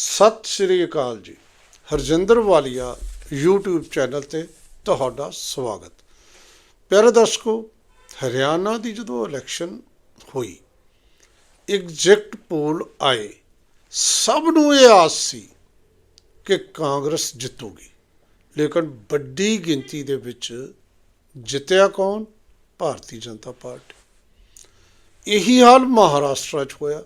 ਸਤਿ ਸ਼੍ਰੀ ਅਕਾਲ ਜੀ। ਹਰਜਿੰਦਰ ਵਾਲੀਆ YouTube channel ਤੇ ਤੁਹਾਡਾ ਸਵਾਗਤ। ਪਿਆਰੇ ਦਰਸ਼ਕੋ, ਹਰਿਆਣਾ ਦੀ ਜਦੋਂ ਇਲੈਕਸ਼ਨ ਹੋਈ ਐਗਜ਼ੈਕਟ ਪੋਲ ਆਏ, ਸਭ ਨੂੰ ਇਹ ਆਸ ਸੀ ਕਿ ਕਾਂਗਰਸ ਜਿੱਤੂਗੀ। ਲੇਕਿਨ ਵੱਡੀ ਗਿਣਤੀ ਦੇ ਵਿੱਚ ਜਿੱਤਿਆ ਕੌਣ? ਭਾਰਤੀ ਜਨਤਾ ਪਾਰਟੀ। ਇਹੀ ਹਾਲ ਮਹਾਰਾਸ਼ਟਰ 'ਚ ਹੋਇਆ।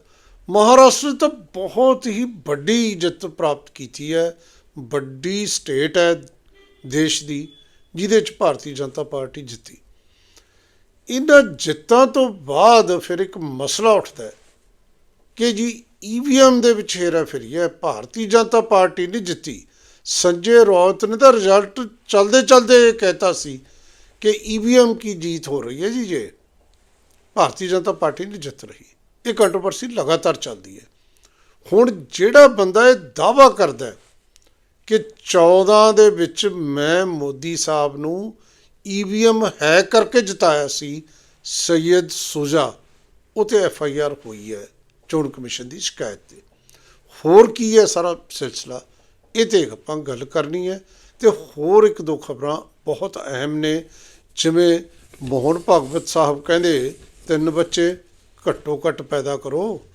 ਮਹਾਰਾਸ਼ਟਰ ਤਾਂ ਬਹੁਤ ਹੀ ਵੱਡੀ ਜਿੱਤ ਪ੍ਰਾਪਤ ਕੀਤੀ ਹੈ, ਵੱਡੀ ਸਟੇਟ ਹੈ ਦੇਸ਼ ਦੀ, ਜਿਹਦੇ 'ਚ ਭਾਰਤੀ ਜਨਤਾ ਪਾਰਟੀ ਜਿੱਤੀ। ਇਹਨਾਂ ਜਿੱਤਾਂ ਤੋਂ ਬਾਅਦ ਫਿਰ ਇੱਕ ਮਸਲਾ ਉੱਠਦਾ ਹੈ ਕਿ ਜੀ ਈਵੀਐਮ ਦੇ ਵਿੱਚ ਹੇਰਾ ਫੇਰੀ ਹੈ, ਭਾਰਤੀ ਜਨਤਾ ਪਾਰਟੀ ਨਹੀਂ ਜਿੱਤੀ। ਸੰਜੇ ਰੌਤ ਨੇ ਤਾਂ ਰਿਜ਼ਲਟ ਚਲਦੇ ਚਲਦੇ ਇਹ ਕਹਿਤਾ ਸੀ ਕਿ ਈਵੀਐਮ ਕੀ ਜੀਤ ਹੋ ਰਹੀ ਹੈ ਜੀ ਜੇ ਭਾਰਤੀ ਜਨਤਾ ਪਾਰਟੀ ਨਹੀਂ ਜਿੱਤ ਰਹੀ। ਇਹ ਕੰਟਰੋਵਰਸੀ ਲਗਾਤਾਰ ਚੱਲਦੀ ਹੈ। ਹੁਣ ਜਿਹੜਾ ਬੰਦਾ ਇਹ ਦਾਵਾ ਕਰਦਾ ਹੈ ਕਿ 14 ਦੇ ਵਿੱਚ ਮੈਂ ਮੋਦੀ ਸਾਹਿਬ ਨੂੰ ਈਵੀਐਮ ਹੈ ਕਰਕੇ ਜਿਤਾਇਆ ਸੀ, ਸੈਯਦ ਸੁਜਾ ਉਤੇ ਐਫ ਆਈ ਆਰ ਹੋਈ ਹੈ ਚੋਣ ਕਮਿਸ਼ਨ ਦੀ ਸ਼ਿਕਾਇਤ ਤੇ। ਹੋਰ ਕੀ ਹੈ ਸਾਰਾ ਸਿਲਸਿਲਾ? ਇਹ ਤੇ ਆਪਾਂ ਗੱਲ ਕਰਨੀ ਹੈ ਤੇ ਹੋਰ ਇੱਕ ਦੋ ਖਬਰਾਂ ਬਹੁਤ ਅਹਿਮ ਨੇ, ਜਿਵੇਂ ਮੋਹਨ ਭਗਵਤ ਸਾਹਿਬ ਕਹਿੰਦੇ, ਤਿੰਨ ਬੱਚੇ ਘੱਟੋ ਘੱਟ ਪੈਦਾ ਕਰੋ।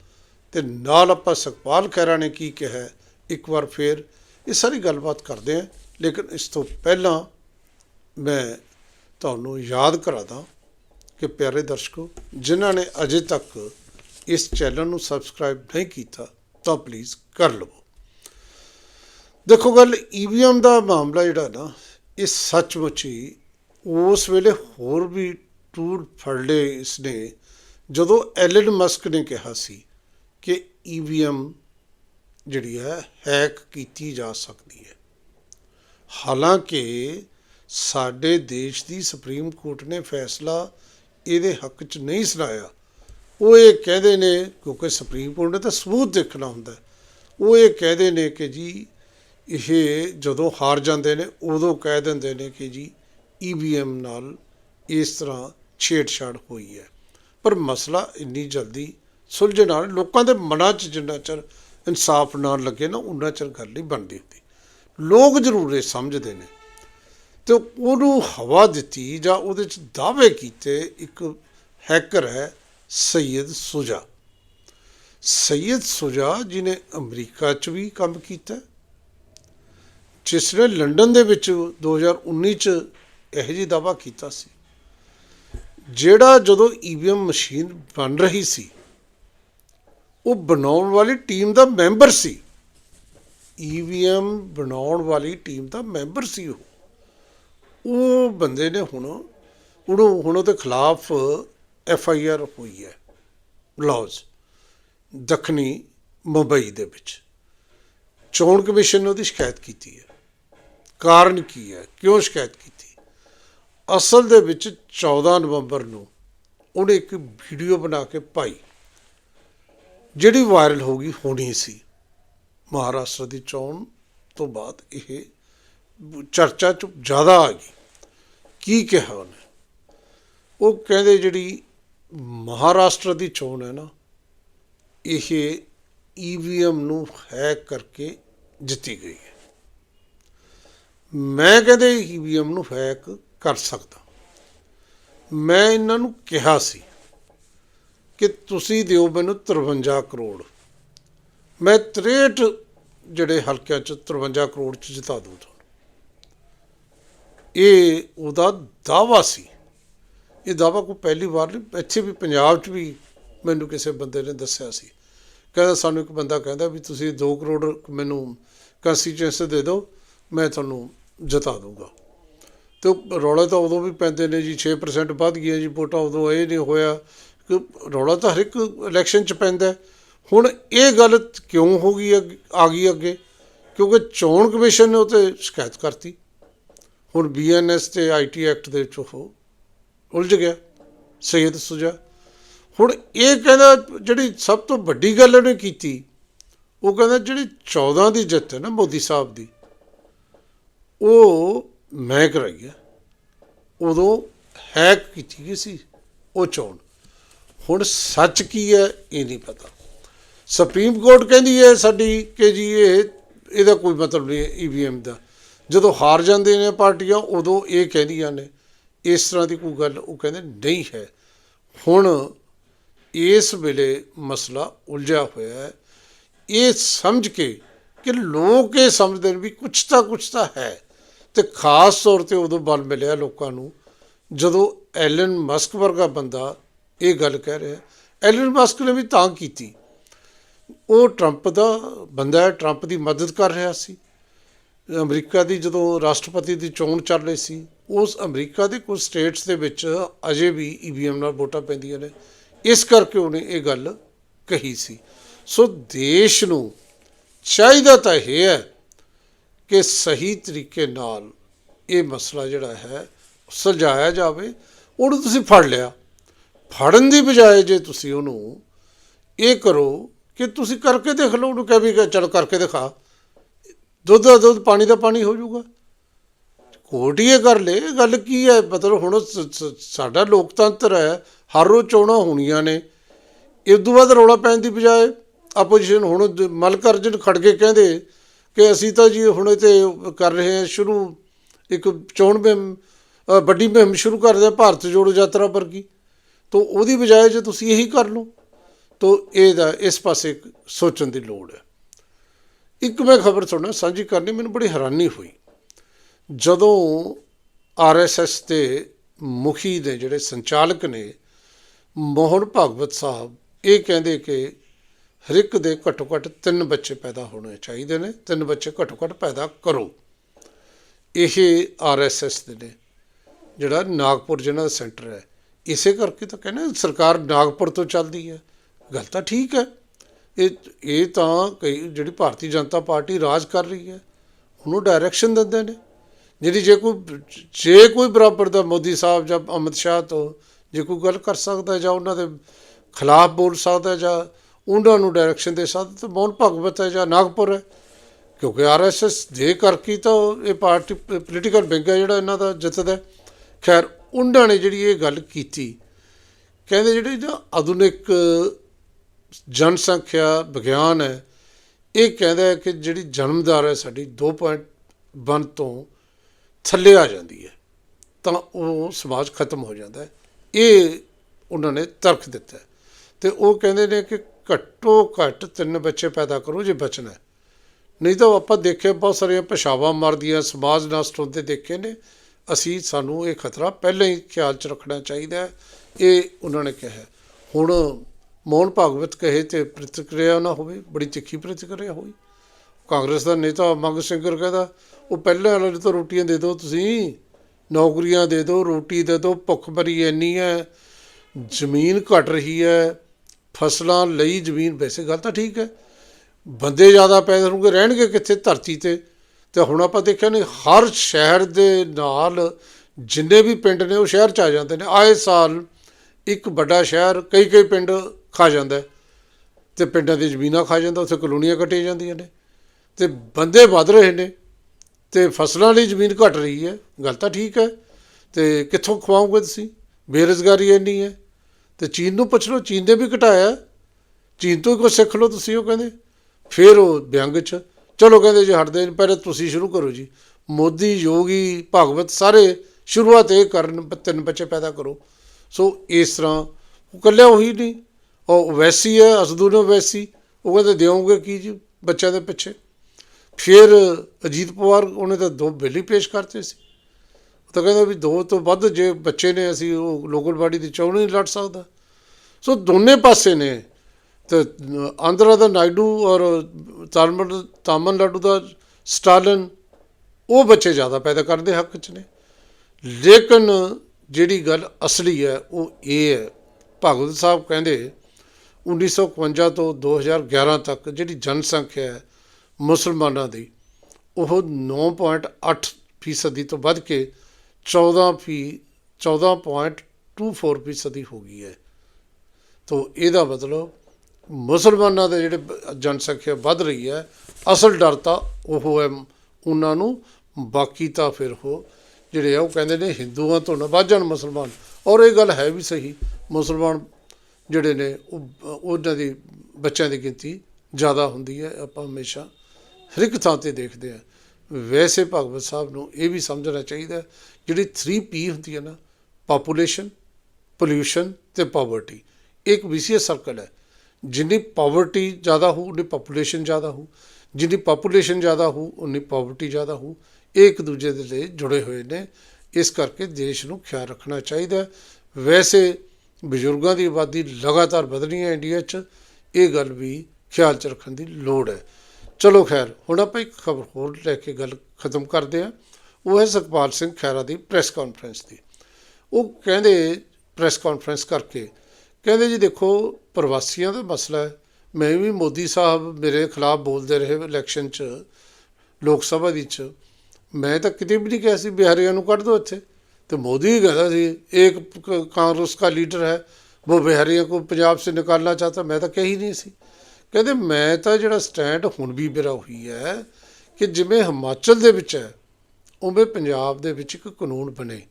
ਤੇ ਨਾਲ ਆਪਾਂ ਸੁਖਪਾਲ ਖਹਿਰਾ ਨੇ ਕੀ ਕਿਹਾ, ਇੱਕ ਵਾਰ ਫੇਰ ਇਹ ਸਾਰੀ ਗੱਲਬਾਤ ਕਰਦੇ ਹਾਂ। ਲੇਕਿਨ ਇਸ ਤੋਂ ਪਹਿਲਾਂ ਮੈਂ ਤੁਹਾਨੂੰ ਯਾਦ ਕਰਾਦਾ ਕਿ ਪਿਆਰੇ ਦਰਸ਼ਕੋ, ਜਿਨ੍ਹਾਂ ਨੇ ਅਜੇ ਤੱਕ ਇਸ ਚੈਨਲ ਨੂੰ ਸਬਸਕ੍ਰਾਈਬ ਨਹੀਂ ਕੀਤਾ, ਤਾਂ ਪਲੀਜ਼ ਕਰ ਲਵੋ। ਦੇਖੋ ਗੱਲ ਈਵੀਐਮ ਦਾ ਮਾਮਲਾ ਜਿਹੜਾ ਨਾ, ਇਹ ਸੱਚਮੁੱਚ ਹੀ ਉਸ ਵੇਲੇ ਹੋਰ ਵੀ ਟੂਰ ਫੜ ਲਏ ਇਸ ਨੇ ਜਦੋਂ ਐਲਨ ਮਸਕ ਨੇ ਕਿਹਾ ਸੀ ਕਿ ਈਵੀਐਮ ਜਿਹੜੀ ਹੈ ਹੈਕ ਕੀਤੀ ਜਾ ਸਕਦੀ ਹੈ। ਹਾਲਾਂਕਿ ਸਾਡੇ ਦੇਸ਼ ਦੀ ਸੁਪਰੀਮ ਕੋਰਟ ਨੇ ਫੈਸਲਾ ਇਹਦੇ ਹੱਕ 'ਚ ਨਹੀਂ ਸੁਣਾਇਆ। ਉਹ ਇਹ ਕਹਿੰਦੇ ਨੇ, ਕਿਉਂਕਿ ਸੁਪਰੀਮ ਕੋਰਟ ਨੇ ਤਾਂ ਸਬੂਤ ਦੇਖਣਾ ਹੁੰਦਾ ਉਹ ਇਹ ਕਹਿੰਦੇ ਨੇ ਕਿ ਜੀ, ਇਹ ਜਦੋਂ ਹਾਰ ਜਾਂਦੇ ਨੇ, ਉਦੋਂ ਕਹਿ ਦਿੰਦੇ ਨੇ ਕਿ ਜੀ ਈਵੀਐਮ ਨਾਲ ਇਸ ਤਰ੍ਹਾਂ ਛੇੜਛਾੜ ਹੋਈ ਹੈ। ਪਰ ਮਸਲਾ ਇੰਨੀ ਜਲਦੀ ਸੁਲਝੇ ਨਾਲ ਲੋਕਾਂ ਦੇ ਮਨਾਂ 'ਚ ਜਿੰਨਾ ਚਿਰ ਇਨਸਾਫ ਨਾ ਲੱਗੇ ਨਾ ਉਨਾ ਚਿਰ ਗੱਲ ਨਹੀਂ ਬਣਦੀ ਹੁੰਦੀ। ਲੋਕ ਜ਼ਰੂਰ ਇਹ ਸਮਝਦੇ ਨੇ। ਤੇ ਉਹਨੂੰ ਹਵਾ ਦਿੱਤੀ ਜਾਂ ਉਹਦੇ 'ਚ ਦਾਅਵੇ ਕੀਤੇ ਇੱਕ ਹੈਕਰ ਹੈ ਸੈਦ ਸੁਜਾ। ਸੈਯਦ ਸੁਜਾ ਜਿਨੇ ਅਮਰੀਕਾ 'ਚ ਵੀ ਕੰਮ ਕੀਤਾ ਜਿਸ ਨੇ ਲੰਡਨ ਦੇ ਵਿੱਚ 2019 'ਚ ਇਹੋ ਜਿਹੀ ਦਾਅਵਾ ਕੀਤਾ ਸੀ। ਜਿਹੜਾ ਜਦੋਂ ਈਵੀਐਮ ਮਸ਼ੀਨ ਬਣ ਰਹੀ ਸੀ, ਉਹ ਬਣਾਉਣ ਵਾਲੀ ਟੀਮ ਦਾ ਮੈਂਬਰ ਸੀ। ਈਵੀਐਮ ਬਣਾਉਣ ਵਾਲੀ ਟੀਮ ਦਾ ਮੈਂਬਰ ਸੀ ਉਹ। ਉਹ ਬੰਦੇ ਨੇ ਹੁਣ ਉਹਨੂੰ ਹੁਣ ਉਹਦੇ ਖਿਲਾਫ ਐਫ ਆਈ ਆਰ ਹੋਈ ਹੈ ਲਾਹੌਰ ਦੱਖਣੀ ਮੁੰਬਈ ਦੇ ਵਿੱਚ। ਚੋਣ ਕਮਿਸ਼ਨ ਨੇ ਉਹਦੀ ਸ਼ਿਕਾਇਤ ਕੀਤੀ ਹੈ। ਕਾਰਨ ਕੀ ਹੈ? ਕਿਉਂ ਸ਼ਿਕਾਇਤ ਕੀਤੀ? ਅਸਲ ਦੇ ਵਿੱਚ 14 ਨਵੰਬਰ ਨੂੰ ਉਹਨੇ ਇੱਕ ਵੀਡੀਓ ਬਣਾ ਕੇ ਪਾਈ, ਜਿਹੜੀ ਵਾਇਰਲ ਹੋ ਗਈ ਹੋਣੀ ਸੀ। ਮਹਾਰਾਸ਼ਟਰ ਦੀ ਚੋਣ ਤੋਂ ਬਾਅਦ ਇਹ ਚਰਚਾ ਚ ਜ਼ਿਆਦਾ ਆ ਗਈ। ਕੀ ਕਿਹਾ ਉਹਨੇ? ਉਹ ਕਹਿੰਦੇ ਜਿਹੜੀ ਮਹਾਰਾਸ਼ਟਰ ਦੀ ਚੋਣ ਹੈ ਨਾ, ਇਹ ਈਵੀਐਮ ਨੂੰ ਹੈਕ ਕਰਕੇ ਜਿੱਤੀ ਗਈ ਹੈ। ਮੈਂ ਕਹਿੰਦੇ ਈਵੀਐਮ ਨੂੰ ਹੈਕ ਕਰ ਸਕਦਾ। ਮੈਂ ਇਹਨਾਂ ਨੂੰ ਕਿਹਾ ਸੀ ਕਿ ਤੁਸੀਂ ਦਿਓ ਮੈਨੂੰ 53 ਕਰੋੜ। ਮੈਂ 63 ਜਿਹੜੇ ਹਲਕਿਆਂ ਚ 53 ਕਰੋੜ ਚ ਜਿਤਾ ਦੂੰ ਤੁਹਾਨੂੰ। ਇਹ ਉਹਦਾ ਦਾਵਾ ਸੀ। ਇਹ ਦਾਵਾ ਕੋਈ ਪਹਿਲੀ ਵਾਰ ਨਹੀਂ, ਇੱਥੇ ਵੀ ਪੰਜਾਬ 'ਚ ਵੀ ਮੈਨੂੰ ਕਿਸੇ ਬੰਦੇ ਨੇ ਦੱਸਿਆ ਸੀ। ਕਹਿੰਦਾ ਸਾਨੂੰ ਇੱਕ ਬੰਦਾ ਕਹਿੰਦਾ ਵੀ ਤੁਸੀਂ 2 ਕਰੋੜ ਮੈਨੂੰ ਕੰਸਟੀਚੁਐਂਸੀ ਦੇ ਦਿਓ, ਮੈਂ ਤੁਹਾਨੂੰ ਜਿਤਾ ਦੂੰਗਾ ਅਤੇ ਉਹ ਰੌਲਾ ਤਾਂ ਉਦੋਂ ਵੀ ਪੈਂਦੇ ਨੇ ਜੀ 6% ਵੱਧ ਗਈਆਂ ਜੀ ਵੋਟਾਂ ਉਦੋਂ, ਇਹ ਨਹੀਂ ਹੋਇਆ ਕਿ ਰੌਲਾ ਤਾਂ ਹਰ ਇੱਕ ਇਲੈਕਸ਼ਨ 'ਚ ਪੈਂਦਾ। ਹੁਣ ਇਹ ਗੱਲ ਕਿਉਂ ਹੋ ਗਈ ਅੱਗੇ- ਆ ਗਈ ਅੱਗੇ? ਕਿਉਂਕਿ ਚੋਣ ਕਮਿਸ਼ਨ ਨੇ ਉਹ 'ਤੇ ਸ਼ਿਕਾਇਤ ਕਰਤੀ। ਹੁਣ ਬੀਐਨਐਸ ਤੇ ਆਈਟੀ ਐਕਟ ਦੇ ਵਿੱਚ ਉਹ ਉਲਝ ਗਿਆ ਸੈਯਦ ਸੁਜਾ ਹੁਣ ਇਹ ਕਹਿੰਦਾ ਜਿਹੜੀ ਸਭ ਤੋਂ ਵੱਡੀ ਗੱਲ ਉਹਨੇ ਕੀਤੀ, ਉਹ ਕਹਿੰਦਾ ਜਿਹੜੀ 14 ਦੀ ਜਿੱਤ ਹੈ ਨਾ ਮੋਦੀ ਸਾਹਿਬ ਦੀ, ਉਹ ਮੈਂ ਕਰਾਈ ਹੈ ਉਦੋਂ ਹੈਕ ਕੀਤੀ ਗਈ ਸੀ ਉਹ ਚੋਣ। ਹੁਣ ਸੱਚ ਕੀ ਹੈ, ਇਹ ਨਹੀਂ ਪਤਾ। ਸੁਪਰੀਮ ਕੋਰਟ ਕਹਿੰਦੀ ਹੈ ਸਾਡੀ ਕਿ ਜੀ ਇਹ, ਇਹਦਾ ਕੋਈ ਮਤਲਬ ਨਹੀਂ ਈਵੀਐਮ ਦਾ। ਜਦੋਂ ਹਾਰ ਜਾਂਦੇ ਨੇ ਪਾਰਟੀਆਂ, ਉਦੋਂ ਇਹ ਕਹਿੰਦੀਆਂ ਨੇ, ਇਸ ਤਰ੍ਹਾਂ ਦੀ ਕੋਈ ਗੱਲ, ਉਹ ਕਹਿੰਦੇ ਨਹੀਂ ਹੈ। ਹੁਣ ਇਸ ਵੇਲੇ ਮਸਲਾ ਉਲਝਿਆ ਹੋਇਆ ਹੈ। ਇਹ ਸਮਝ ਕੇ ਕਿ ਲੋਕ ਇਹ ਸਮਝਦੇ ਨੇ ਵੀ ਕੁਛ ਤਾਂ ਕੁਛ ਤਾਂ ਹੈ। ਤੇ ਖਾਸ ਤੌਰ ਤੇ ਉਦੋਂ ਬਲ ਮਿਲਿਆ ਲੋਕਾਂ ਨੂੰ, ਜਦੋਂ ਐਲਨ ਮਸਕ ਵਰਗਾ ਬੰਦਾ ਇਹ ਗੱਲ ਕਹਿ ਰਿਹਾ। ਐਲਨ ਮਸਕ ਨੇ ਵੀ ਤਾਂ ਕੀਤੀ। ਉਹ ਟਰੰਪ ਦਾ ਬੰਦਾ ਹੈ, ਟਰੰਪ ਦੀ ਮਦਦ ਕਰ ਰਿਹਾ ਸੀ। ਅਮਰੀਕਾ ਦੀ ਜਦੋਂ ਰਾਸ਼ਟਰਪਤੀ ਦੀ ਚੋਣ ਚੱਲ ਰਹੀ ਸੀ, ਉਸ ਅਮਰੀਕਾ ਦੇ ਕੁਝ ਸਟੇਟਸ ਦੇ ਵਿੱਚ ਅਜੇ ਵੀ ਈਵੀਐਮ ਨਾਲ ਵੋਟਾਂ ਪੈਂਦੀਆਂ ਨੇ। ਇਸ ਕਰਕੇ ਉਹਨੇ ਇਹ ਗੱਲ ਕਹੀ ਸੀ। ਸੋ ਦੇਸ਼ ਨੂੰ ਚਾਹੀਦਾ ਤਾਂ ਇਹ ਹੈ ਕਿ ਸਹੀ ਤਰੀਕੇ ਨਾਲ ਇਹ ਮਸਲਾ ਜਿਹੜਾ ਹੈ, ਸੁਲਝਾਇਆ ਜਾਵੇ, ਉਹਨੂੰ ਤੁਸੀਂ ਫੜ ਲਿਆ। ਫੜਨ ਦੀ ਬਜਾਏ ਜੇ ਤੁਸੀਂ ਉਹਨੂੰ ਇਹ ਕਰੋ ਕਿ ਤੁਸੀਂ ਕਰਕੇ ਦੇਖ ਲਓ, ਉਹਨੂੰ ਕਹਿ ਵੀ ਕਿ ਚਲ ਕਰਕੇ ਦਿਖਾ। ਦੁੱਧ ਦਾ ਦੁੱਧ, ਪਾਣੀ ਦਾ ਪਾਣੀ ਹੋ ਜਾਊਗਾ। ਕੋਰਟ ਹੀ ਇਹ ਕਰ ਲੇ। ਗੱਲ ਕੀ ਹੈ? ਮਤਲਬ ਹੁਣ ਸ- ਸਾਡਾ ਲੋਕਤੰਤਰ ਹੈ, ਹਰ ਰੋਜ਼ ਚੋਣਾਂ ਹੋਣੀਆਂ ਨੇ। ਇਸ ਤੋਂ ਬਾਅਦ ਰੌਲਾ ਪੈਣ ਦੀ ਬਜਾਏ ਆਪੋਜੀਸ਼ਨ ਹੁਣ ਜ- ਮਲਕ ਅਰਜਨ ਖੜਗੇ ਕਹਿੰਦੇ ਕਿ ਅਸੀਂ ਤਾਂ ਜੀ ਹੁਣ ਇਹ ਤੇ ਕਰ ਰਹੇ ਹਾਂ ਸ਼ੁਰੂ, ਇੱਕ ਚੋਣ ਮੁਹਿੰਮ ਵੱਡੀ ਮੁਹਿੰਮ ਸ਼ੁਰੂ ਕਰਦੇ ਹਾਂ, ਭਾਰਤ ਜੋੜੋ ਯਾਤਰਾ ਵਰਗੀ। ਤੋਂ ਉਹਦੀ ਬਜਾਏ ਜੇ ਤੁਸੀਂ ਇਹੀ ਕਰ ਲਓ, ਤੋਂ ਇਹਦਾ ਇਸ ਪਾਸੇ ਇੱਕ ਸੋਚਣ ਦੀ ਲੋੜ ਹੈ। ਇੱਕ ਮੈਂ ਖਬਰ ਸੁਣਨਾ ਸਾਂਝੀ ਕਰਨੀ, ਮੈਨੂੰ ਬੜੀ ਹੈਰਾਨੀ ਹੋਈ। ਜਦੋਂ ਆਰਐਸਐਸ ਦੇ ਮੁਖੀ ਦੇ ਜਿਹੜੇ ਸੰਚਾਲਕ ਨੇ, ਮੋਹਨ ਭਾਗਵਤ ਸਾਹਿਬ, ਇਹ ਕਹਿੰਦੇ ਕਿ ਹਰ ਇੱਕ ਦੇ ਘੱਟੋ ਘੱਟ ਤਿੰਨ ਬੱਚੇ ਪੈਦਾ ਹੋਣੇ ਚਾਹੀਦੇ ਨੇ, ਤਿੰਨ ਬੱਚੇ ਘੱਟੋ ਘੱਟ ਪੈਦਾ ਕਰੋ। ਇਹ ਆਰਐਸਐਸ ਦੇ ਨੇ, ਜਿਹੜਾ ਨਾਗਪੁਰ ਜਿਹਨਾਂ ਦਾ ਸੈਂਟਰ ਹੈ। ਇਸੇ ਕਰਕੇ ਤਾਂ ਕਹਿੰਦੇ ਸਰਕਾਰ ਨਾਗਪੁਰ ਤੋਂ ਚੱਲਦੀ ਹੈ। ਗੱਲ ਤਾਂ ਠੀਕ ਹੈ। ਇਹ ਇਹ ਤਾਂ ਕਈ, ਜਿਹੜੀ ਭਾਰਤੀ ਜਨਤਾ ਪਾਰਟੀ ਰਾਜ ਕਰ ਰਹੀ ਹੈ, ਉਹਨੂੰ ਡਾਇਰੈਕਸ਼ਨ ਦਿੰਦੇ ਨੇ। ਜਿਹੜੀ ਜੇ ਕੋਈ ਜੇ ਕੋਈ ਬਰਾਬਰ ਦਾ ਮੋਦੀ ਸਾਹਿਬ ਜਾਂ ਅਮਿਤ ਸ਼ਾਹ ਤੋਂ ਜੇ ਕੋਈ ਗੱਲ ਕਰ ਸਕਦਾ ਜਾਂ ਉਹਨਾਂ ਦੇ ਖਿਲਾਫ ਬੋਲ ਸਕਦਾ ਜਾਂ ਉਹਨਾਂ ਨੂੰ ਡਾਇਰੈਕਸ਼ਨ ਦੇ ਸਾਥ ਤਾਂ ਮੋਹਨ ਭਗਵਤ ਹੈ ਜਾਂ ਨਾਗਪੁਰ ਹੈ। ਕਿਉਂਕਿ ਆਰਐਸਐਸ ਦੇ ਕਰਕੇ ਹੀ ਤਾਂ ਇਹ ਪਾਰਟੀ ਪੋਲੀਟੀਕਲ ਵਿੰਗ ਹੈ ਜਿਹੜਾ ਇਹਨਾਂ ਦਾ ਜਿੱਤਦਾ ਖੈਰ, ਉਹਨਾਂ ਨੇ ਜਿਹੜੀ ਇਹ ਗੱਲ ਕੀਤੀ, ਕਹਿੰਦੇ ਜਿਹੜੇ ਨਾ ਆਧੁਨਿਕ ਜਨਸੰਖਿਆ ਵਿਗਿਆਨ ਹੈ, ਇਹ ਕਹਿੰਦਾ ਹੈ ਕਿ ਜਿਹੜੀ ਜਨਮਦਾਰ ਹੈ ਸਾਡੀ 2.1 ਤੋਂ ਥੱਲੇ ਆ ਜਾਂਦੀ ਹੈ, ਤਾਂ ਉਹ ਸਮਾਜ ਖਤਮ ਹੋ ਜਾਂਦਾ ਹੈ। ਇਹ ਉਹਨਾਂ ਨੇ ਤਰਕ ਦਿੱਤਾ ਹੈ। ਤੇ ਉਹ ਕਹਿੰਦੇ ਨੇ ਕਿ ਘੱਟੋ ਘੱਟ ਤਿੰਨ ਬੱਚੇ ਪੈਦਾ ਕਰੋ ਜੇ ਬਚਣਾ ਨਹੀਂ ਤਾਂ ਆਪਾਂ ਦੇਖੇ ਬਹੁਤ ਸਾਰੀਆਂ ਪਛਾਵਾਂ ਮਰਦੀਆਂ, ਸਮਾਜ ਨਸ਼ਟ ਹੁੰਦੇ ਦੇਖੇ ਨੇ। ਅਸੀਂ, ਸਾਨੂੰ ਇਹ ਖਤਰਾ ਪਹਿਲਾਂ ਹੀ ਖਿਆਲ 'ਚ ਰੱਖਣਾ ਚਾਹੀਦਾ ਹੈ। ਇਹ ਉਹਨਾਂ ਨੇ ਕਿਹਾ ਹੁਣ ਮੋਹਨ ਭਾਗਵਤ ਕਹੇ ਤੇ ਪ੍ਰਤੀਕਿਰਿਆ ਨਾ ਹੋਵੇ, ਬੜੀ ਤਿੱਖੀ ਪ੍ਰਤੀਕਿਰਿਆ ਹੋਈ। ਕਾਂਗਰਸ ਦਾ ਨੇਤਾ ਮੰਗ ਸਿੰਘਰ ਕਹਿੰਦਾ, ਉਹ ਪਹਿਲਾਂ ਵਾਲੇ ਤੋਂ ਰੋਟੀਆਂ ਦੇ ਦਿਓ ਤੁਸੀਂ। ਨੌਕਰੀਆਂ ਦੇ ਦਿਓ, ਰੋਟੀ ਦੇ ਦਿਓ, ਭੁੱਖ ਮਰੀ ਇੰਨੀ ਹੈ। ਜ਼ਮੀਨ ਘਟ ਰਹੀ ਹੈ। ਫਸਲਾਂ ਲਈ ਜ਼ਮੀਨ ਵੈਸੇ ਗੱਲ ਤਾਂ ਠੀਕ ਹੈ। ਬੰਦੇ ਜ਼ਿਆਦਾ ਪੈਦਾ ਹੋਣਗੇ ਰਹਿਣਗੇ ਕਿੱਥੇ? ਧਰਤੀ ਤੇ। ਤੇ ਹੁਣ ਆਪਾਂ ਦੇਖਿਆ ਨੇ ਹਰ ਸ਼ਹਿਰ ਦੇ ਨਾਲ ਜਿੰਨੇ ਵੀ ਪਿੰਡ ਨੇ, ਉਹ ਸ਼ਹਿਰ ਚ ਆ ਜਾਂਦੇ ਨੇ। ਆਏ ਸਾਲ ਇੱਕ ਵੱਡਾ ਸ਼ਹਿਰ ਕਈ ਕਈ ਪਿੰਡ ਖਾ ਜਾਂਦਾ ਹੈ। ਤੇ ਪਿੰਡਾਂ ਦੀ ਜ਼ਮੀਨਾਂ ਖਾ ਜਾਂਦਾ, ਉੱਥੇ ਕਲੋਨੀਆਂ ਕੱਟੀਆਂ ਜਾਂਦੀਆਂ ਨੇ। ਤੇ ਬੰਦੇ ਵੱਧ ਰਹੇ ਨੇ। ਤੇ ਫਸਲਾਂ ਲਈ ਜ਼ਮੀਨ ਘਟ ਰਹੀ ਹੈ। ਗੱਲ ਤਾਂ ਠੀਕ ਹੈ। ਤੇ ਕਿੱਥੋਂ ਖਵਾਓਗੇ ਤੁਸੀਂ? ਬੇਰੁਜ਼ਗਾਰੀ ਇੰਨੀ ਹੈ। ਤੇ ਚੀਨ ਨੂੰ ਪੁੱਛ ਲਓ ਚੀਨ ਨੇ ਵੀ ਘਟਾਇਆ ਚੀਨ ਤੋਂ ਹੀ ਕੁਛ ਸਿੱਖ ਲਓ ਤੁਸੀਂ ਉਹ ਕਹਿੰਦੇ। ਫਿਰ ਉਹ ਵਿਅੰਗ ਚ। ਚਲੋ ਕਹਿੰਦੇ ਜੀ ਹਟਦੇ ਨਹੀਂ, ਪਹਿਲੇ ਤੁਸੀਂ ਸ਼ੁਰੂ ਕਰੋ ਜੀ। ਮੋਦੀ ਯੋਗੀ ਭਗਵਤ ਸਾਰੇ ਸ਼ੁਰੂਆਤ ਇਹ ਕਰਨ ਤਿੰਨ ਬੱਚੇ ਪੈਦਾ ਕਰੋ। ਸੋ ਇਸ ਤਰ੍ਹਾਂ ਉਹ ਕੱਲਿਆ ਉਹੀ ਨਹੀਂ। ਉਹ ਵੈਸੀ ਹੈ ਅਸਦੂਨੋ ਵੈਸੀ। ਉਹ ਕਹਿੰਦੇ ਦਿਓਗੇ ਕੀ ਜੀ ਬੱਚਿਆਂ ਦੇ ਪਿੱਛੇ? ਫਿਰ ਅਜੀਤ ਪਵਾਰ ਉਹਨੇ ਤਾਂ ਦੋ ਬਿੱਲ ਹੀ ਪੇਸ਼ ਕਰਤੇ ਸੀ। ਤਾਂ ਕਹਿੰਦਾ ਵੀ ਦੋ ਤੋਂ ਵੱਧ ਜੇ ਬੱਚੇ ਨੇ ਅਸੀਂ ਉਹ ਲੋਕਲ ਬਾਡੀ ਦੀ ਚੋਣ ਨਹੀਂ ਲੜ ਸਕਦਾ। ਸੋ ਦੋਨੇ ਪਾਸੇ ਨੇ ਤੇ ਆਂਧਰਾ ਦਾ ਨਾਇਡੂ ਔਰ ਤਾਮਿਲ, ਤਾਮਿਲਨਾਡੂ ਦਾ ਸਟਾਲਿਨ, ਉਹ ਬੱਚੇ ਜ਼ਿਆਦਾ ਪੈਦਾ ਕਰਨ ਦੇ ਹੱਕ 'ਚ ਨੇ। ਲੇਕਿਨ ਜਿਹੜੀ ਗੱਲ ਅਸਲੀ ਹੈ, ਉਹ ਇਹ ਹੈ, ਭਗਵਤ ਸਾਹਿਬ ਕਹਿੰਦੇ 1951 ਤੋਂ 2011 ਤੱਕ ਜਿਹੜੀ ਜਨਸੰਖਿਆ ਹੈ ਮੁਸਲਮਾਨਾਂ ਦੀ, ਉਹ 9.8 ਫੀਸਦੀ ਤੋਂ ਵੱਧ ਕੇ 14 ਫੀ 14.24 ਫੀਸਦੀ ਹੋ ਗਈ ਹੈ। ਤੋ ਇਹਦਾ ਮਤਲਬ ਮੁਸਲਮਾਨਾਂ ਦੇ ਜਿਹੜੇ ਜਨਸੰਖਿਆ ਵੱਧ ਰਹੀ ਹੈ, ਅਸਲ ਡਰ ਤਾਂ ਉਹ ਹੈ ਉਹਨਾਂ ਨੂੰ, ਬਾਕੀ ਤਾਂ ਫਿਰ ਉਹ ਜਿਹੜੇ ਆ ਉਹ ਕਹਿੰਦੇ ਨੇ ਹਿੰਦੂਆਂ ਤੋਂ ਨਾ ਵੱਧ ਜਾਣ ਮੁਸਲਮਾਨ। ਔਰ ਇਹ ਗੱਲ ਹੈ ਵੀ ਸਹੀ, ਮੁਸਲਮਾਨ ਜਿਹੜੇ ਨੇ ਉਹ, ਉਹਨਾਂ ਦੀ ਬੱਚਿਆਂ ਦੀ ਗਿਣਤੀ ਜ਼ਿਆਦਾ ਹੁੰਦੀ ਹੈ। ਆਪਾਂ ਹਮੇਸ਼ਾ ਹਰ ਇੱਕ ਥਾਂ ਤੇ ਦੇਖਦੇ ਆ ਵੈਸੇ ਭਗਵਤ ਸਾਹਿਬ ਨੂੰ ਇਹ ਵੀ ਸਮਝਣਾ ਚਾਹੀਦਾ ਜਿਹੜੀ 3P ਹੁੰਦੀ ਹੈ ਨਾ ਪਾਪੂਲੇਸ਼ਨ ਪੋਲਿਊਸ਼ਨ ਤੇ ਪਾਵਰਟੀ ਇੱਕ ਵਿਸ਼ੇਸ਼ ਸਰਕਲ ਹੈ। ਜਿੰਨੀ ਪਾਵਰਟੀ ਜ਼ਿਆਦਾ ਹੋ ਉਨੀ ਪਾਪੂਲੇਸ਼ਨ ਜ਼ਿਆਦਾ ਹੋ ਜਿੰਨੀ ਪਾਪੂਲੇਸ਼ਨ ਜ਼ਿਆਦਾ ਹੋ ਉਨੀ ਪਾਵਰਟੀ ਜ਼ਿਆਦਾ ਹੋ ਇਹ ਇੱਕ ਦੂਜੇ ਦੇ ਲਈ ਜੁੜੇ ਹੋਏ ਨੇ। ਇਸ ਕਰਕੇ ਦੇਸ਼ ਨੂੰ ਖਿਆਲ ਰੱਖਣਾ ਚਾਹੀਦਾ ਵੈਸੇ ਬਜ਼ੁਰਗਾਂ ਦੀ ਆਬਾਦੀ ਲਗਾਤਾਰ ਵਧਣੀ ਹੈ ਇੰਡੀਆ 'ਚ। ਇਹ ਗੱਲ ਵੀ ਖਿਆਲ 'ਚ ਰੱਖਣ ਦੀ ਲੋੜ ਹੈ। ਚਲੋ ਖੈਰ, ਹੁਣ ਆਪਾਂ ਇੱਕ ਖਬਰ ਹੋਰ ਲੈ ਕੇ ਗੱਲ ਖਤਮ ਕਰਦੇ ਹਾਂ। ਉਹ ਹੈ ਸੁਖਪਾਲ ਸਿੰਘ ਖਹਿਰਾ ਦੀ ਪ੍ਰੈਸ ਕਾਨਫਰੰਸ ਦੀ। ਉਹ ਕਹਿੰਦੇ ਪ੍ਰੈਸ ਕਾਨਫਰੰਸ ਕਰਕੇ, ਕਹਿੰਦੇ ਜੀ ਦੇਖੋ ਪ੍ਰਵਾਸੀਆਂ ਦਾ ਮਸਲਾ ਹੈ। ਮੈਂ ਵੀ ਮੋਦੀ ਸਾਹਿਬ ਮੇਰੇ ਖਿਲਾਫ ਬੋਲਦੇ ਰਹੇ ਇਲੈਕਸ਼ਨ 'ਚ, ਲੋਕ ਸਭਾ ਦੀ 'ਚ। ਮੈਂ ਤਾਂ ਕਿਤੇ ਵੀ ਨਹੀਂ ਕਿਹਾ ਸੀ, ਬਿਹਾਰੀਆਂ ਨੂੰ ਕੱਢ ਦਿਓ ਇੱਥੇ। ਤੇ ਮੋਦੀ ਹੀ ਕਹਿੰਦਾ ਸੀ ਇੱਕ ਕਾਂਗਰਸ ਦਾ ਲੀਡਰ ਹੈ। ਉਹ ਬਿਹਾਰੀਆਂ को ਪੰਜਾਬ ਸੇ ਨਿਕਾਲਣਾ ਚਾਹਤਾ, ਮੈਂ ਤਾਂ ਕਹੀ ਨਹੀਂ ਸੀ। ਕਹਿੰਦੇ, ਮੈਂ ਤਾਂ ਜਿਹੜਾ ਸਟੈਂਡ ਹੁਣ ਵੀ ਮੇਰਾ ਹੋਈ ਹੈ ਕਿ ਜਿਵੇਂ ਹਿਮਾਚਲ ਦੇ ਵਿੱਚ ਹੈ ਉਵੇਂ ਪੰਜਾਬ ਦੇ ਵਿੱਚ ਇੱਕ ਕਾਨੂੰਨ ਬਣੇ,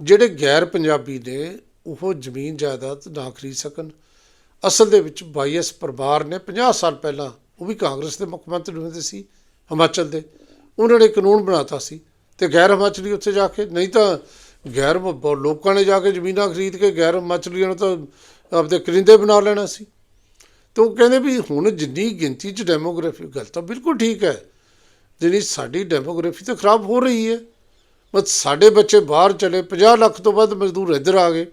ਜਿਹੜੇ ਗੈਰ ਪੰਜਾਬੀ ਨੇ ਉਹ ਜ਼ਮੀਨ ਜਾਇਦਾਦ ਨਾ ਖਰੀਦ ਸਕਣ। ਅਸਲ ਦੇ ਵਿੱਚ ਬਾਈਐਸ ਪਰਿਵਾਰ ਨੇ 50 ਸਾਲ ਪਹਿਲਾਂ ਉਹ ਵੀ ਕਾਂਗਰਸ ਦੇ ਮੁੱਖ ਮੰਤਰੀ ਹੁੰਦੇ ਸੀ, ਹਿਮਾਚਲ ਦੇ। ਉਹਨਾਂ ਨੇ ਕਾਨੂੰਨ ਬਣਾਤਾ ਸੀ ਤੇ ਗੈਰ ਹਿਮਾਚਲੀ ਉੱਥੇ ਜਾ ਕੇ, ਨਹੀਂ ਤਾਂ ਗੈਰ ਲੋਕਾਂ ਨੇ ਜਾ ਕੇ ਜ਼ਮੀਨਾਂ ਖਰੀਦ ਕੇ ਗੈਰ ਹਿਮਾਚਲੀਆਂ ਨੂੰ ਤਾਂ ਆਪਦੇ ਕਰਿੰਦੇ ਬਣਾ ਲੈਣਾ ਸੀ। ਤੇ ਉਹ ਕਹਿੰਦੇ ਵੀ ਹੁਣ ਜਿੰਨੀ ਗਿਣਤੀ 'ਚ ਡੈਮੋਗ੍ਰਾਫੀ, ਗੱਲ ਤਾਂ ਬਿਲਕੁਲ ਠੀਕ ਹੈ। ਜਿਹੜੀ ਸਾਡੀ ਡੈਮੋਗ੍ਰਾਫੀ ਤਾਂ ਖਰਾਬ ਹੋ ਰਹੀ ਹੈ। ਬਸ ਸਾਡੇ ਬੱਚੇ ਬਾਹਰ ਚਲੇ 50 ਲੱਖ ਤੋਂ ਵੱਧ ਮਜ਼ਦੂਰ ਇੱਧਰ ਆ ਗਏ।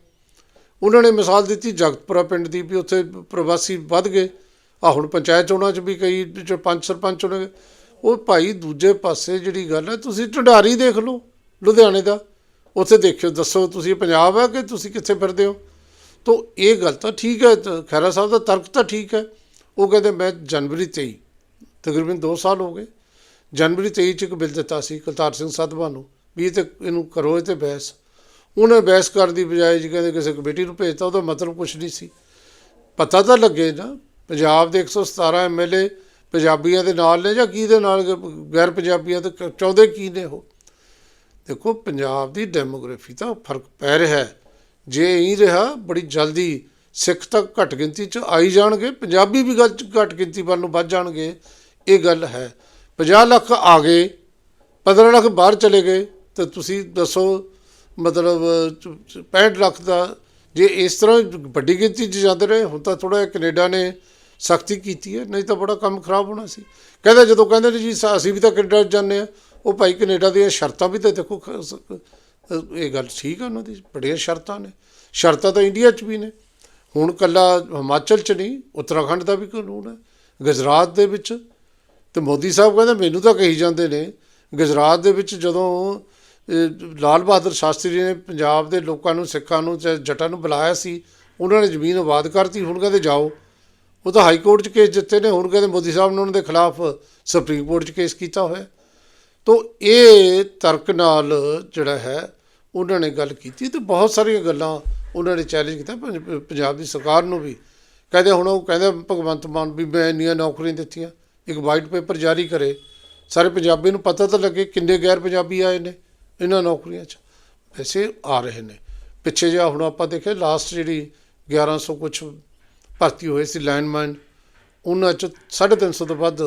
ਉਹਨਾਂ ਨੇ ਮਿਸਾਲ ਦਿੱਤੀ ਜਗਤਪੁਰਾ ਪਿੰਡ ਦੀ ਵੀ ਉੱਥੇ ਪ੍ਰਵਾਸੀ ਵੱਧ ਗਏ। ਆ ਹੁਣ ਪੰਚਾਇਤ ਚੋਣਾਂ 'ਚ ਵੀ ਕਈ ਪੰਜ ਸਰਪੰਚ ਚੁਣੇ ਉਹ ਭਾਈ ਦੂਜੇ ਪਾਸੇ ਜਿਹੜੀ ਗੱਲ ਹੈ, ਤੁਸੀਂ ਢੰਡਾਰੀ ਦੇਖ ਲਓ ਲੁਧਿਆਣੇ ਦਾ। ਉੱਥੇ ਦੇਖਿਓ, ਦੱਸੋ ਤੁਸੀਂ ਪੰਜਾਬ ਹੈ ਕਿ ਤੁਸੀਂ ਕਿੱਥੇ ਫਿਰਦੇ ਹੋ? ਤੋ ਇਹ ਗੱਲ ਤਾਂ ਠੀਕ ਹੈ, ਤਾਂ ਖੈਰਾ ਸਾਹਿਬ ਦਾ ਤਰਕ ਤਾਂ ਠੀਕ ਹੈ। ਉਹ ਕਹਿੰਦੇ, ਮੈਂ ਜਨਵਰੀ 23 ਤਕਰੀਬਨ 2 ਸਾਲ ਹੋ ਗਏ। ਜਨਵਰੀ 23 ਚ ਇੱਕ ਬਿੱਲ ਦਿੱਤਾ ਸੀ ਕੁਲਤਾਰ ਸਿੰਘ ਸਾਧਵਾ ਨੂੰ, ਵੀ ਇਹ ਤੇ ਇਹਨੂੰ ਕਰੋ, ਇਹ ਤੇ ਬਹਿਸ। ਉਹਨੇ ਬਹਿਸ ਕਰਨ ਦੀ ਬਜਾਏ ਜੀ ਕਹਿੰਦੇ ਕਿਸੇ ਕਮੇਟੀ ਨੂੰ ਭੇਜਤਾ, ਉਹਦਾ ਮਤਲਬ ਕੁਝ ਨਹੀਂ ਸੀ। ਪਤਾ ਤਾਂ ਲੱਗੇ ਨਾ, ਪੰਜਾਬ ਦੇ 117 ਐਮਐਲਏ ਪੰਜਾਬੀਆਂ ਦੇ ਨਾਲ ਨੇ ਜਾਂ ਕੀ ਦੇ ਨਾਲ, ਗੈਰ ਪੰਜਾਬੀਆਂ ਤੇ ਕ- ਚਾਹੁੰਦੇ ਕੀ ਨੇ ਉਹ? ਦੇਖੋ, ਪੰਜਾਬ ਦੀ ਡੈਮੋਗ੍ਰਾਫੀ ਤਾਂ ਫ਼ਰਕ ਪੈ ਰਿਹਾ ਹੈ। ਜੇ ਇਹੀ ਰਿਹਾ, ਬੜੀ ਜਲਦੀ ਸਿੱਖ ਤਾਂ ਘੱਟ ਗਿਣਤੀ ਚ ਆਈ ਜਾਣਗੇ, ਪੰਜਾਬੀ ਵੀ ਗੱਲ ਘੱਟ ਗਿਣਤੀ ਵੱਲ ਨੂੰ ਵੱਧ ਜਾਣਗੇ, ਇਹ ਗੱਲ ਹੈ। 50 ਲੱਖ ਆ ਗਏ 15 ਲੱਖ ਬਾਹਰ ਚਲੇ ਗਏ, ਤਾਂ ਤੁਸੀਂ ਦੱਸੋ ਮਤਲਬ, ਚ- 65 ਲੱਖ ਦਾ ਜੇ ਇਸ ਤਰ੍ਹਾਂ ਵੱਡੀ ਗਿਣਤੀ 'ਚ ਜਾਂਦੇ ਰਹੇ, ਹੁਣ ਤਾਂ ਥੋੜਾ ਕੈਨੇਡਾ ਨੇ ਸਖਤੀ ਕੀਤੀ ਹੈ, ਨਹੀਂ ਤਾਂ ਬੜਾ ਕੰਮ ਖਰਾਬ ਹੋਣਾ ਸੀ। ਕਹਿੰਦੇ ਜਦੋਂ ਕਹਿੰਦੇ ਨੇ ਜੀ ਅਸੀਂ ਵੀ ਤਾਂ ਕੈਨੇਡਾ 'ਚ ਜਾਂਦੇ ਆ ਉਹ ਭਾਈ ਕੈਨੇਡਾ ਦੀਆਂ ਸ਼ਰਤਾਂ ਵੀ ਤਾਂ ਦੇਖੋ ਇਹ ਗੱਲ ਠੀਕ ਹੈ ਉਹਨਾਂ ਦੀ, ਬੜੀਆਂ ਸ਼ਰਤਾਂ ਨੇ। ਸ਼ਰਤਾਂ ਤਾਂ ਇੰਡੀਆ 'ਚ ਵੀ ਨੇ। ਹੁਣ ਕੱਲਾ ਹਿਮਾਚਲ 'ਚ ਨਹੀਂ, ਉੱਤਰਾਖੰਡ ਦਾ ਵੀ ਕਾਨੂੰਨ ਹੈ, ਗੁਜਰਾਤ ਦੇ ਵਿੱਚ ਤੇ ਮੋਦੀ ਸਾਹਿਬ ਕਹਿੰਦੇ ਮੈਨੂੰ ਤਾਂ ਕਹੀ ਜਾਂਦੇ ਨੇ, ਗੁਜਰਾਤ ਦੇ ਵਿੱਚ ਜਦੋਂ ਲਾਲ ਬਹਾਦਰ ਸ਼ਾਸਤਰੀ ਨੇ ਪੰਜਾਬ ਦੇ ਲੋਕਾਂ ਨੂੰ, ਸਿੱਖਾਂ ਨੂੰ ਤੇ ਜੱਟਾਂ ਨੂੰ ਬੁਲਾਇਆ ਸੀ, ਉਹਨਾਂ ਨੇ ਜ਼ਮੀਨ ਆਬਾਦ ਕਰਤੀ, ਹੁਣ ਕਹਿੰਦੇ ਜਾਓ। ਉਹ ਤਾਂ ਹਾਈ ਕੋਰਟ 'ਚ ਕੇਸ ਜਿੱਤੇ ਨੇ, ਹੁਣ ਕਹਿੰਦੇ ਮੋਦੀ ਸਾਹਿਬ ਨੇ ਉਹਨਾਂ ਦੇ ਖਿਲਾਫ ਸੁਪਰੀਮ ਕੋਰਟ 'ਚ ਕੇਸ ਕੀਤਾ ਹੋਇਆ। ਤੋ ਇਹ ਤਰਕ ਨਾਲ ਜਿਹੜਾ ਹੈ, ਉਹਨਾਂ ਨੇ ਗੱਲ ਕੀਤੀ ਤੇ ਬਹੁਤ ਸਾਰੀਆਂ ਗੱਲਾਂ ਉਹਨਾਂ ਨੇ ਚੈਲੰਜ ਕੀਤਾ ਪੰਜਾਬ ਦੀ ਸਰਕਾਰ ਨੂੰ ਵੀ। ਕਹਿੰਦੇ ਹੁਣ ਉਹ ਕਹਿੰਦੇ ਭਗਵੰਤ ਮਾਨ ਵੀ ਮੈਂ ਇੰਨੀਆਂ ਨੌਕਰੀਆਂ ਦਿੱਤੀਆਂ। ਇੱਕ ਵਾਈਟ ਪੇਪਰ ਜਾਰੀ ਕਰੇ। ਸਾਰੇ ਪੰਜਾਬੀ ਨੂੰ ਪਤਾ ਤਾਂ ਲੱਗੇ ਕਿੰਨੇ ਗੈਰ ਪੰਜਾਬੀ ਆਏ ਨੇ ਇਹਨਾਂ ਨੌਕਰੀਆਂ 'ਚ। ਵੈਸੇ ਆ ਰਹੇ ਨੇ। ਪਿੱਛੇ ਜਿਹਾ ਹੁਣ ਆਪਾਂ ਦੇਖਿਆ ਲਾਸਟ ਜਿਹੜੀ 1100 ਕੁਛ ਭਰਤੀ ਹੋਏ ਸੀ ਲਾਈਨਮੈਨ ਉਹਨਾਂ 'ਚ 350 ਤੋਂ ਵੱਧ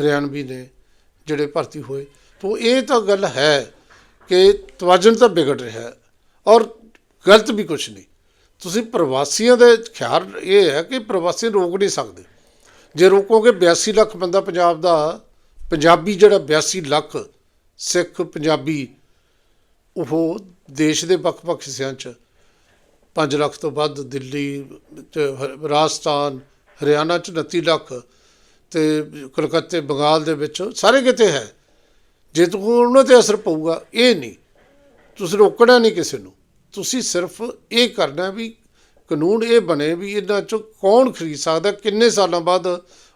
ਹਰਿਆਣਵੀ ਨੇ ਜਿਹੜੇ ਭਰਤੀ ਹੋਏ। ਤੋਂ ਇਹ ਤਾਂ ਗੱਲ ਹੈ ਕਿ ਤਵਾਜ਼ਨ ਤਾਂ ਵਿਗੜ ਰਿਹਾ ਹੈ ਔਰ ਗਲਤ ਵੀ ਕੁਝ ਨਹੀਂ। ਤੁਸੀਂ ਪ੍ਰਵਾਸੀਆਂ ਦੇ ਖਿਆਲ, ਇਹ ਹੈ ਕਿ ਪ੍ਰਵਾਸੀ ਰੋਕ ਨਹੀਂ ਸਕਦੇ। ਜੇ ਰੋਕੋਗੇ 82 ਲੱਖ ਬੰਦਾ ਪੰਜਾਬ ਦਾ, ਪੰਜਾਬੀ ਜਿਹੜਾ 82 ਲੱਖ ਸਿੱਖ ਪੰਜਾਬੀ, ਉਹ ਦੇਸ਼ ਦੇ ਵੱਖ-ਵੱਖ ਹਿੱਸਿਆਂ 'ਚ 5 ਲੱਖ ਤੋਂ ਵੱਧ, ਦਿੱਲੀ ਰਾਜਸਥਾਨ, ਹਰਿਆਣਾ 'ਚ 29 ਲੱਖ ਤੇ ਕਲਕੱਤੇ, ਬੰਗਾਲ ਦੇ ਵਿੱਚ ਸਾਰੇ ਕਿਤੇ ਹੈ। ਜੇ ਤੂੰ ਉਹਨਾਂ ਤੇ ਅਸਰ ਪਊਗਾ, ਇਹ ਨਹੀਂ। ਤੁਸੀਂ ਰੋਕਣਾ ਨਹੀਂ ਕਿਸੇ ਨੂੰ। ਤੁਸੀਂ ਸਿਰਫ ਇਹ ਕਰਨਾ ਵੀ ਕਾਨੂੰਨ ਇਹ ਬਣੇ ਵੀ ਇਹਨਾਂ ਚੋਂ ਕੌਣ ਖਰੀਦ ਸਕਦਾ ਕਿੰਨੇ ਸਾਲਾਂ ਬਾਅਦ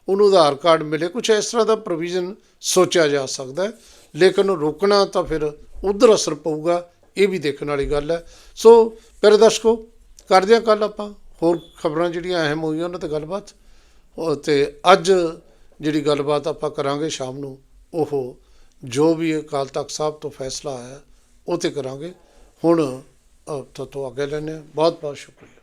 ਉਹਨੂੰ ਆਧਾਰ ਕਾਰਡ ਮਿਲੇ ਕੁਝ ਇਸ ਤਰ੍ਹਾਂ ਦਾ ਪ੍ਰੋਵੀਜ਼ਨ ਸੋਚਿਆ ਜਾ ਸਕਦਾ ਲੇਕਿਨ ਰੋਕਣਾ ਤਾਂ ਫਿਰ ਉਧਰ ਅਸਰ ਪਊਗਾ ਇਹ ਵੀ ਦੇਖਣ ਵਾਲੀ ਗੱਲ ਹੈ। ਸੋ ਪਿਆਰੇ ਦਰਸ਼ਕੋ ਕਰਦੇ ਹਾਂ ਕੱਲ ਆਪਾਂ ਹੋਰ ਖਬਰਾਂ ਜਿਹੜੀਆਂ ਅਹਿਮ ਹੋਈਆਂ ਉਹਨਾਂ ਤੇ ਗੱਲਬਾਤ। ਉਹ ਤੇ ਅੱਜ ਜਿਹੜੀ ਗੱਲਬਾਤ ਆਪਾਂ ਕਰਾਂਗੇ ਸ਼ਾਮ ਨੂੰ ਉਹ ਜੋ ਵੀ ਅਕਾਲ ਤਖਤ ਸਾਹਿਬ ਤੋਂ ਫੈਸਲਾ ਆਇਆ ਉਹ ਤੇ ਕਰਾਂਗੇ। ਹੁਣ ਅ, ਤੋਂ ਤੋਂ ਅੱਗੇ ਲੈਣੇ ਬਹੁਤ ਬਹੁਤ ਸ਼ੁਕਰੀਆ।